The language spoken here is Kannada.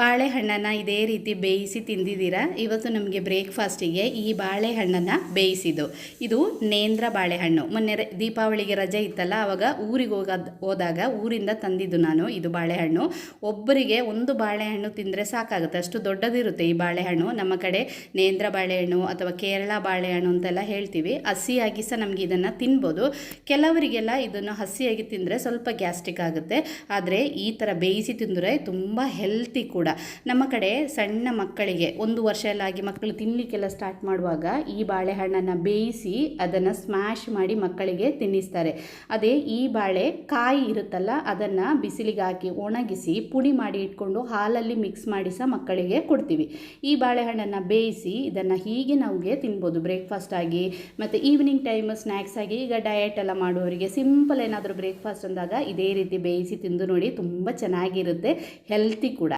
ಬಾಳೆಹಣ್ಣನ್ನು ಇದೇ ರೀತಿ ಬೇಯಿಸಿ ತಿಂದಿದ್ದೀರಾ? ಇವತ್ತು ನಮಗೆ ಬ್ರೇಕ್ಫಾಸ್ಟಿಗೆ ಈ ಬಾಳೆಹಣ್ಣನ್ನು ಬೇಯಿಸಿದ್ದು. ಇದು ನೇಂದ್ರ ಬಾಳೆಹಣ್ಣು. ಮೊನ್ನೆ ದೀಪಾವಳಿಗೆ ರಜೆ ಇತ್ತಲ್ಲ ಆವಾಗ ಊರಿಗೆ ಹೋಗೋದ್, ಹೋದಾಗ ಊರಿಂದ ತಂದಿದ್ದು ನಾನು ಇದು ಬಾಳೆಹಣ್ಣು. ಒಬ್ಬರಿಗೆ ಒಂದು ಬಾಳೆಹಣ್ಣು ತಿಂದರೆ ಸಾಕಾಗುತ್ತೆ. ಅಷ್ಟು ದೊಡ್ಡದಿರುತ್ತೆ ಈ ಬಾಳೆಹಣ್ಣು. ನಮ್ಮ ಕಡೆ ನೇಂದ್ರ ಬಾಳೆಹಣ್ಣು ಅಥವಾ ಕೇರಳ ಬಾಳೆಹಣ್ಣು ಅಂತೆಲ್ಲ ಹೇಳ್ತೀವಿ. ಹಸಿಯಾಗಿ ಸಹ ನಮಗೆ ಇದನ್ನು ತಿನ್ಬೋದು. ಕೆಲವರಿಗೆಲ್ಲ ಇದನ್ನು ಹಸಿಯಾಗಿ ತಿಂದರೆ ಸ್ವಲ್ಪ ಗ್ಯಾಸ್ಟ್ರಿಕ್ ಆಗುತ್ತೆ. ಆದರೆ ಈ ಥರ ಬೇಯಿಸಿ ತಿಂದರೆ ತುಂಬ ಹೆಲ್ತಿ ಕೂಡ. ನಮ್ಮ ಕಡೆ ಸಣ್ಣ ಮಕ್ಕಳಿಗೆ ಒಂದು ವರ್ಷ ಆಗಿ ಮಕ್ಕಳು ತಿನ್ನಲಿಕ್ಕೆಲ್ಲ ಸ್ಟಾರ್ಟ್ ಮಾಡುವಾಗ ಈ ಬಾಳೆಹಣ್ಣನ್ನು ಬೇಯಿಸಿ ಅದನ್ನು ಸ್ಮ್ಯಾಶ್ ಮಾಡಿ ಮಕ್ಕಳಿಗೆ ತಿನ್ನಿಸ್ತಾರೆ. ಅದೇ ಈ ಬಾಳೆ ಕಾಯಿ ಇರುತ್ತಲ್ಲ, ಅದನ್ನು ಬಿಸಿಲಿಗೆ ಹಾಕಿ ಒಣಗಿಸಿ ಪುಡಿ ಮಾಡಿ ಇಟ್ಕೊಂಡು ಹಾಲಲ್ಲಿ ಮಿಕ್ಸ್ ಮಾಡಿ ಸಹ ಮಕ್ಕಳಿಗೆ ಕೊಡ್ತೀವಿ. ಈ ಬಾಳೆಹಣ್ಣನ್ನು ಬೇಯಿಸಿ ಇದನ್ನು ಹೀಗೆ ನಮಗೆ ತಿನ್ಬೋದು. ಬ್ರೇಕ್ಫಾಸ್ಟ್ ಆಗಿ ಮತ್ತು ಈವ್ನಿಂಗ್ ಟೈಮ್ ಸ್ನ್ಯಾಕ್ಸ್ ಆಗಿ ಈಗ ಡಯಟ್ ಎಲ್ಲ ಮಾಡುವವರಿಗೆ ಸಿಂಪಲ್ ಏನಾದರೂ ಬ್ರೇಕ್ಫಾಸ್ಟ್ ಅಂದಾಗ ಇದೇ ರೀತಿ ಬೇಯಿಸಿ ತಿಂದು ನೋಡಿ ತುಂಬ ಚೆನ್ನಾಗಿರುತ್ತೆ ಹೆಲ್ತಿ ಕೂಡ.